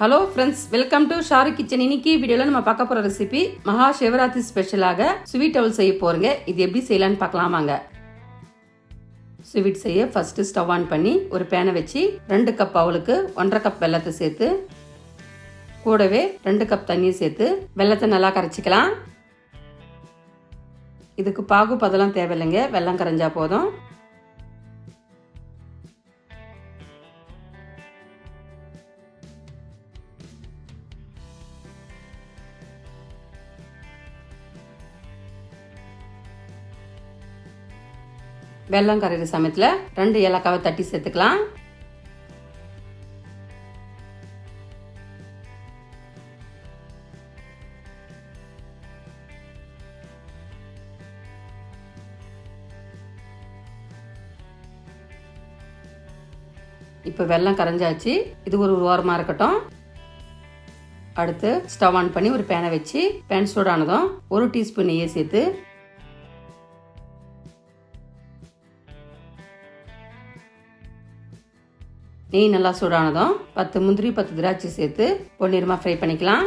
Hello friends welcome to Sharu kitchen இன்னைக்கு வீடியோல நம்ம பார்க்க போற ரெசிபி மகா சிவராத்திரி ஸ்பெஷலாக ஸ்வீட் அவல் செய்ய போறோங்க. இது எப்படி செய்யலாம்னு பார்க்கலாமாங்க ஸ்வீட் செய்ய ஃபர்ஸ்ட் ஸ்டவ் ஆன் பண்ணி ஒரு பேனை வச்சு ரெண்டு கப் அவளுக்கு ஒன்றரை கப் வெள்ளத்தை சேர்த்து கூடவே ரெண்டு கப் தண்ணியை சேர்த்து வெள்ளத்தை நல்லா கரைச்சிக்கலாம். இதுக்கு பாகு பதெல்லாம் தேவையில்லைங்க. வெள்ளம் கரைஞ்சா போதும். வெள்ளம் கரைகிற சமயத்தில் ரெண்டு ஏலக்காவை தட்டி சேர்த்துக்கலாம். இப்போ வெல்லம் கரைஞ்சாச்சு. இது ஒரு ஓரமாக இருக்கட்டும். அடுத்து ஸ்டவ் ஆன் பண்ணி ஒரு பேனை வச்சு பேன் சூடானதும் ஒரு டீஸ்பூன் நெய்யை சேர்த்து நெய் நல்லா சூடானதும் பத்து முந்திரி பத்து திராட்சை சேர்த்து பொன்னிறமாக ஃப்ரை பண்ணிக்கலாம்.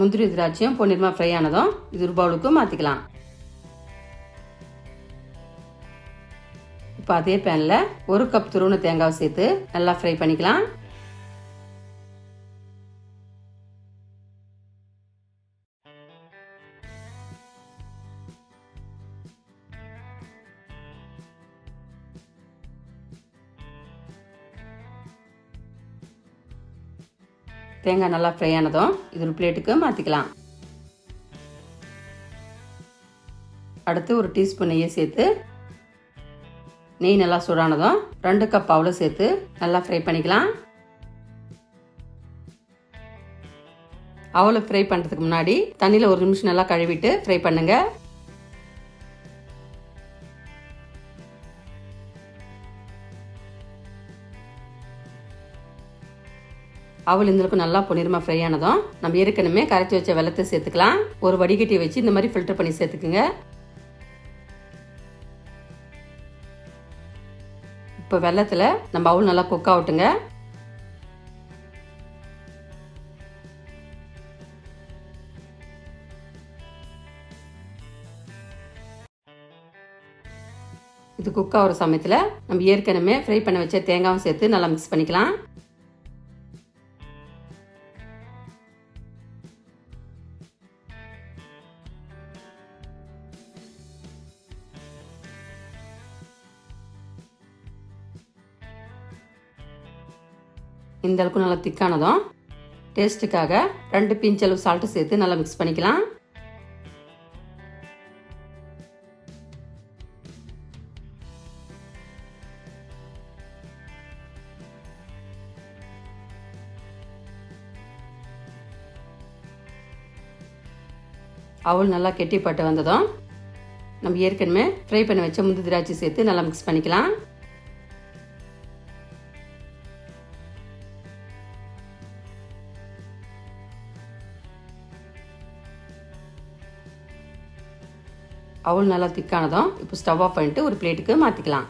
முந்திரி திராட்சையும் பொன்னிறமாக ஃப்ரை ஆனதும் இது ஒரு மாற்றிக்கலாம் இப்போ அதே பேனில் ஒரு கப் துருவன தேங்காவை சேர்த்து நல்லா ஃப்ரை பண்ணிக்கலாம். தேங்காய் நல்லா ஃப்ரை ஆனதும் இது ஒரு பிளேட்டுக்கு மாற்றிக்கலாம் அடுத்து ஒரு டீஸ்பூன் நெய்யை சேர்த்து நெய் நல்லா சூடானதும் ரெண்டு கப் அவ்வளோ சேர்த்து நல்லா ஃப்ரை பண்ணிக்கலாம். அவளை ஃப்ரை பண்ணுறதுக்கு முன்னாடி தண்ணியில் ஒரு நிமிஷம் நல்லா கழுவிட்டு ஃப்ரை பண்ணுங்கள் அவள் இந்தளவுக்கு நல்லா பொன்னிறமாக ஃப்ரை ஆனதும் நம்ம ஏற்கனவே கரைச்சி வச்ச வெள்ளத்தை சேர்த்துக்கலாம். ஒரு வடிகட்டி வச்சு இந்த மாதிரி ஃபில்டர் பண்ணி சேர்த்துக்குங்க. இப்போ வெள்ளத்தில் நம்ம அவள் நல்லா குக் ஆகட்டுங்க. இது குக் ஆகிற சமயத்தில் நம்ம ஏற்கனவே ஃப்ரை பண்ண வச்ச தேங்காயும் சேர்த்து நல்லா மிக்ஸ் பண்ணிக்கலாம். இந்த அளவுக்கு நல்லா திக்கானதும் டேஸ்ட்டுக்காக ரெண்டு பிஞ்ச் அளவு சால்ட்டு சேர்த்து நல்லா மிக்ஸ் பண்ணிக்கலாம். அவள் நல்லா கெட்டிப்பட்டு வந்ததும் நம்ம ஏற்கனவே ஃப்ரை பண்ணி வச்ச முந்திரி திராட்சை சேர்த்து நல்லா மிக்ஸ் பண்ணிக்கலாம். அவள் நல்லா திக்கானதும் இப்போ ஸ்டவ் ஆஃப் பண்ணிட்டு ஒரு பிளேட்டுக்கு மாற்றிக்கலாம்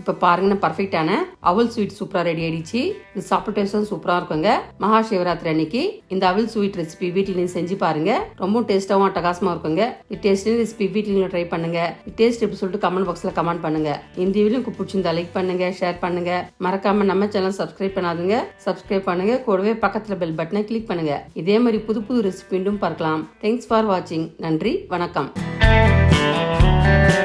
இப்போ பாருங்கன்னா பர்ஃபெக்டான அவல் ஸ்வீட் சூப்பராக ரெடி ஆயிடுச்சு. இது சாப்பிட்ட சூப்பராக இருக்குங்க. மகா சிவராத்திரி அன்னைக்கு இந்த அவல் ஸ்வீட் ரெசிபி வீட்டிலையும் செஞ்சு பாருங்க. ரொம்ப டேஸ்ட்டாகவும் அட்டகாசமாக இருக்குங்க. இது டேஸ்டின் ரெசிபி வீட்டிலையும் ட்ரை பண்ணுங்க. டேஸ்ட் எப்படி சொல்லிட்டு கமெண்ட் பாக்ஸில் கமெண்ட் பண்ணுங்க. இந்த வீடியோ உங்களுக்கு பிடிச்சிருந்தா லைக் பண்ணுங்க ஷேர் பண்ணுங்க. மறக்காம நம்ம சேனல் சப்ஸ்கிரைப் பண்ணாதுங்க. சப்ஸ்கிரைப் பண்ணுங்க. கூடவே பக்கத்தில் பெல் பட்டனை கிளிக் பண்ணுங்க. இதே மாதிரி புது புது ரெசிபி மீண்டும் பார்க்கலாம். தேங்க்ஸ் ஃபார் வாட்சிங் நன்றி வணக்கம். Bye.